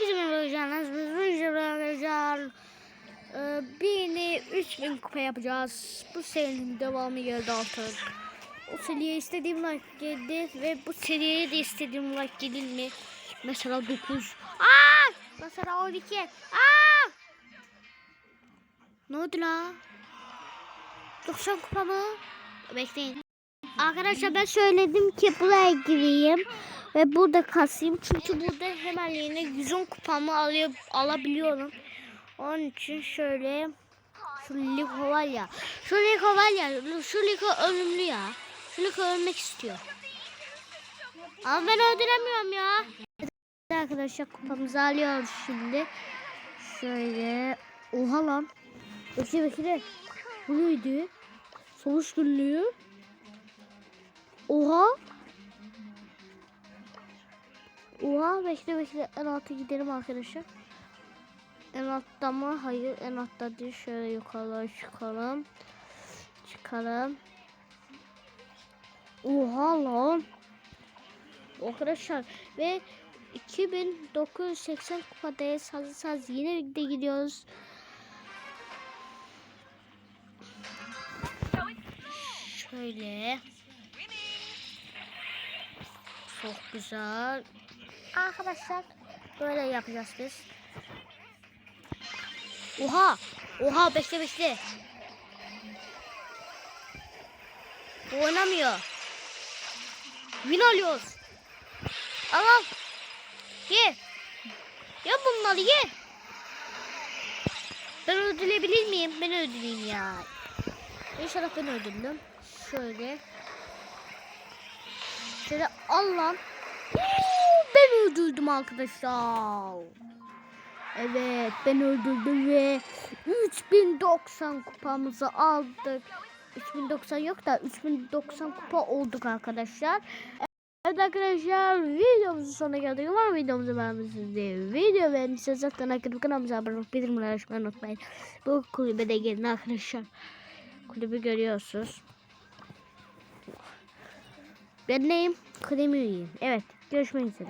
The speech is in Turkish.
Hepinize merhaba arkadaşlar. Ee, Bini 3000 kupa yapacağız. Bu serinin devamı geldi artık. O seriye istediğim like geldi ve bu seriye de istediğim like gelir mi? Mesela 9. Aa! Mesela 12. Aa! Ne oldu la? 90 kupa mı? Bekleyin. Arkadaşlar ben söyledim ki buraya gireyim ve burada kasayım. Çünkü burada hemen yine 110 kupamı alıyor, alabiliyorum. Onun için şöyle şu Liko var ya. Şu Liko var ya. Şu Liko ölümlü ya. Şu Liko ölmek istiyor. Ama ben öldüremiyorum ya. Arkadaşlar kupamızı alıyoruz şimdi. Şöyle. Oha lan. Bekle bekle. Bu neydi? Sonuç günlüğü. Oha. Oha bekle bekle en alta gidelim arkadaşlar. En altta mı? Hayır en altta değil. Şöyle yukarıya çıkalım. Çıkalım. Oha lan. Arkadaşlar ve 2980 kupadayız. Hazırsanız yine de gidiyoruz. Şöyle. Çok güzel. Arkadaşlar böyle yapacağız biz. Oha! Oha bekle bekle. Bu oynamıyor. Win alıyoruz. Al al. Ye. Ya bunları ye. Ben öldürebilir miyim? Ben öldüreyim ya. İnşallah ben öldürdüm. Şöyle. Şöyle al lan. Ben öldürdüm arkadaşlar. Evet ben öldürdüm ve 3090 kupamızı aldık. 3090 yok da 3090 kupa olduk arkadaşlar. Evet arkadaşlar videomuzun sonuna geldik. Umarım videomuzu beğenmişsinizdir. Video beğendiyseniz zaten arkadaşlar kanalımıza abone olup bildirimleri açmayı unutmayın. Bu kulübe de gelin arkadaşlar. Kulübü görüyorsunuz. Ben neyim? Kulübü üyeyim. Evet görüşmek üzere.